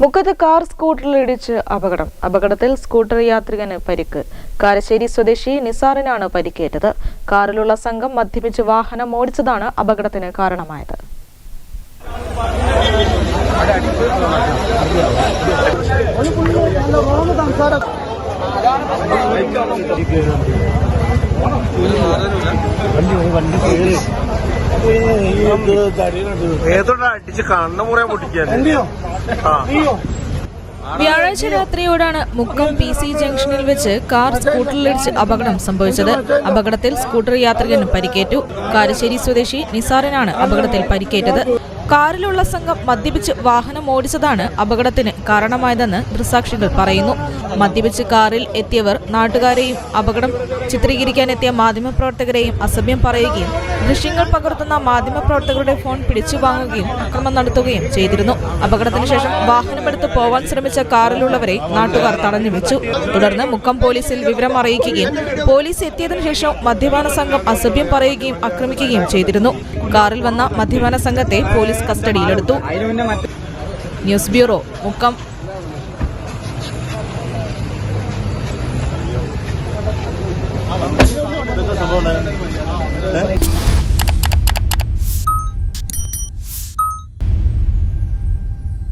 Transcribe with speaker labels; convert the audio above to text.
Speaker 1: മുക്കത്ത് കാർ സ്കൂട്ടറിലിടിച്ച് അപകടം. അപകടത്തിൽ സ്കൂട്ടർ യാത്രികന് പരിക്ക്. കാരശ്ശേരി സ്വദേശി നിസാറിനാണ് പരിക്കേറ്റത്. കാറിലുള്ള സംഘം മദ്യപിച്ച് വാഹനം ഓടിച്ചതാണ് അപകടത്തിന് കാരണമായത്.
Speaker 2: ഏതോടെ അടിച്ച് കണ്ണ
Speaker 1: വ്യാഴാഴ്ച രാത്രിയോടാണ് മുക്കം പി സി ജംഗ്ഷനിൽ വെച്ച് കാർ സ്കൂട്ടറിലിടിച്ച് അപകടം സംഭവിച്ചത്. അപകടത്തിൽ സ്കൂട്ടർ യാത്രികനും പരിക്കേറ്റു. കാരശ്ശേരി സ്വദേശി നിസാറിനാണ് അപകടത്തിൽ പരിക്കേറ്റത്. കാറിലുള്ള സംഘം മദ്യപിച്ച് വാഹനം ഓടിച്ചതാണ് അപകടത്തിന് കാരണമായതെന്ന് ദൃസാക്ഷികൾ പറയുന്നു. മദ്യപിച്ച് കാറിൽ എത്തിയവർ നാട്ടുകാരെയും അപകടം ചിത്രീകരിക്കാനെത്തിയ മാധ്യമപ്രവർത്തകരെയും അസഭ്യം പറയുകയും ദൃശ്യങ്ങൾ പകർത്തുന്ന മാധ്യമപ്രവർത്തകരുടെ ഫോൺ പിടിച്ചു വാങ്ങുകയും അക്രമം നടത്തുകയും ചെയ്തിരുന്നു. അപകടത്തിന് ശേഷം വാഹനമെടുത്ത് പോവാൻ ശ്രമിച്ച കാറിലുള്ളവരെ നാട്ടുകാർ തടഞ്ഞു വെച്ചു. തുടർന്ന് മുക്കം പോലീസിൽ വിവരം അറിയിക്കുകയും പോലീസ് എത്തിയതിനു ശേഷം മദ്യപാന സംഘം അസഭ്യം പറയുകയും ആക്രമിക്കുകയും ചെയ്തിരുന്നു. കാറിൽ വന്ന മദ്യപാന സംഘത്തെ പോലീസ് കസ്റ്റഡിയിലെടുത്തു ന്യൂസ് ബ്യൂറോ മുക്കം